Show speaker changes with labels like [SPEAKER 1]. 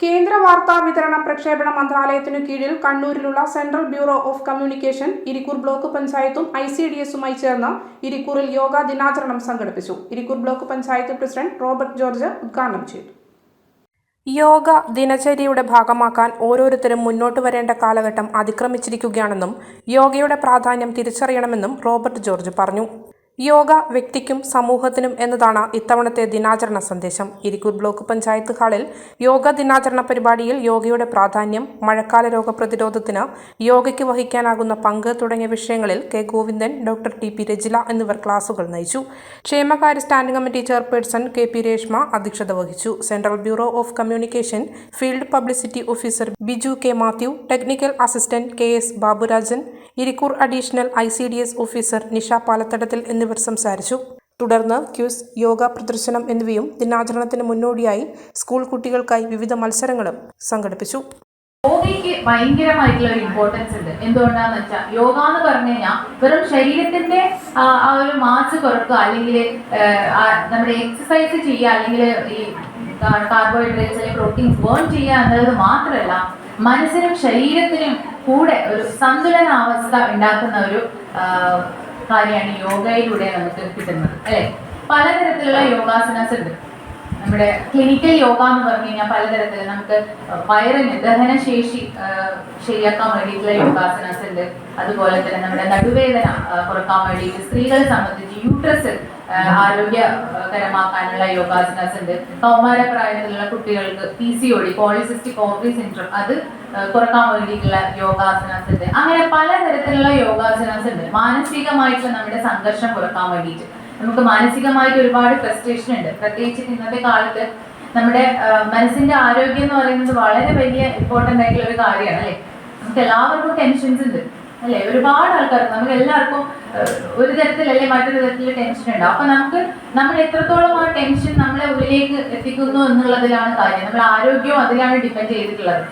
[SPEAKER 1] കേന്ദ്ര വാർത്താ വിതരണ പ്രക്ഷേപണ മന്ത്രാലയത്തിനു കീഴിൽ കണ്ണൂരിലുള്ള central bureau of communication Irikkur block പഞ്ചായത്തും ഐ സി ഡി എസുമായി ചേർന്ന് ഇരിക്കൂറിൽ യോഗാ ദിനാചരണം സംഘടിപ്പിച്ചു. ഇരിക്കൂർ ബ്ലോക്ക് പഞ്ചായത്ത് പ്രസിഡന്റ് റോബർട്ട് ജോർജ് ഉദ്ഘാടനം ചെയ്തു. യോഗ ദിനചര്യയുടെ ഭാഗമാക്കാൻ ഓരോരുത്തരും മുന്നോട്ട് വരേണ്ട കാലഘട്ടം അതിക്രമിച്ചിരിക്കുകയാണെന്നും യോഗയുടെ പ്രാധാന്യം തിരിച്ചറിയണമെന്നും റോബർട്ട് ജോർജ് പറഞ്ഞു. യോഗ വ്യക്തിക്കും സമൂഹത്തിനും എന്നതാണ് ഇത്തവണത്തെ ദിനാചരണ സന്ദേശം. ഇരിക്കൂർ ബ്ലോക്ക് പഞ്ചായത്ത് ഹാളിൽ യോഗ ദിനാചരണ പരിപാടിയിൽ യോഗയുടെ പ്രാധാന്യം മഴക്കാല രോഗപ്രതിരോധത്തിന് യോഗയ്ക്ക് വഹിക്കാനാകുന്ന പങ്ക് തുടങ്ങിയ വിഷയങ്ങളിൽ K Govindan doctor T P Rajila എന്നിവർ ക്ലാസുകൾ നയിച്ചു. ക്ഷേമകാര്യ standing committee chairperson K P Reshma അധ്യക്ഷത വഹിച്ചു. Central bureau of communication field publicity officer Biju K Mathew technical assistant K S Baburajan Irikkur additional I officer Nisha Palathadathil എന്നിവർ സംസാരിച്ചു. തുടർന്ന് quiz yoga പ്രദർശനം എന്നിവയും ദിനാചരണത്തിന് മുന്നോടിയായി സ്കൂൾ കുട്ടികൾക്കായി വിവിധ മത്സരങ്ങളും സംഘടിപ്പിച്ചു.
[SPEAKER 2] യോഗയ്ക്ക് ഭയങ്കരമായിട്ടുള്ള ഒരു ഇമ്പോർട്ടൻസ് ഉണ്ട്. എന്തുകൊണ്ടാന്ന് വെച്ചാൽ യോഗ എന്ന് പറഞ്ഞു കഴിഞ്ഞാൽ വെറും ശരീരത്തിന്റെ ആ ഒരു മാസ് കുറക്കുക അല്ലെങ്കിൽ നമ്മുടെ എക്സസൈസ് ചെയ്യുക അല്ലെങ്കിൽ ഈ കാർബോഹൈഡ്രേറ്റ്സ് അല്ലെങ്കിൽ പ്രോട്ടീൻസ് ബേൺ ചെയ്യുക എന്നുള്ളത് മാത്രമല്ല മനസ്സിനും ശരീരത്തിനും കൂടെ ഒരു സന്തുലനാവസ്ഥ ഉണ്ടാക്കുന്ന ഒരു കാര്യമാണ് യോഗയിലൂടെ നമുക്ക് കിട്ടുന്നത് അല്ലെ? പലതരത്തിലുള്ള യോഗാസനാസ് ഉണ്ട്. നമ്മുടെ ക്ലിനിക്കൽ യോഗ എന്ന് പറഞ്ഞു കഴിഞ്ഞാൽ പലതരത്തിൽ നമുക്ക് വയറിന് ദഹനശേഷി ശരിയാക്കാൻ വേണ്ടിയിട്ടുള്ള യോഗാസനാസ് ഉണ്ട്. അതുപോലെ തന്നെ നമ്മുടെ നടുവേദന കുറയ്ക്കാൻ വേണ്ടിയിട്ട് സ്ത്രീകളെ സംബന്ധിച്ച് യൂട്രസ് ആരോഗ്യകരമാക്കാനുള്ള യോഗാസനാസ് ഉണ്ട്. കൗമാര പ്രായത്തിലുള്ള കുട്ടികൾക്ക് P C O D polycystic ovary syndrome അത് കുറയ്ക്കാൻ വേണ്ടിയിട്ടുള്ള യോഗാസനാസ് ഉണ്ട്. അങ്ങനെ പലതരത്തിലുള്ള യോഗാസനാസ് ഉണ്ട്. മാനസികമായിട്ടുള്ള നമ്മുടെ സംഘർഷം കുറയ്ക്കാൻ വേണ്ടിയിട്ട്. നമുക്ക് മാനസികമായിട്ട് ഒരുപാട് ഫ്രസ്ട്രേഷൻ ഉണ്ട്. പ്രത്യേകിച്ച് ഇന്നത്തെ കാലത്ത് നമ്മുടെ മനസ്സിന്റെ ആരോഗ്യം എന്ന് പറയുന്നത് വളരെ വലിയ ഇമ്പോർട്ടന്റ് ആയിട്ടുള്ള ഒരു കാര്യമാണ് അല്ലെ? നമുക്ക് എല്ലാവർക്കും ടെൻഷൻസ് ഉണ്ട് അല്ലെ? ഒരുപാട് ആൾക്കാർ നമുക്ക് എല്ലാവർക്കും ഒരു തരത്തിലല്ലേ മറ്റൊരു തരത്തിൽ ടെൻഷൻ ഉണ്ട്. അപ്പൊ നമുക്ക് നമ്മൾ എത്രത്തോളം ആ ടെൻഷൻ നമ്മളെ ഉള്ളിലേക്ക് എത്തിക്കുന്നു എന്നുള്ളതിലാണ് കാര്യം. നമ്മുടെ ആരോഗ്യവും അതിലാണ് ഡിപ്പെൻഡ് ചെയ്തിട്ടുള്ളത്.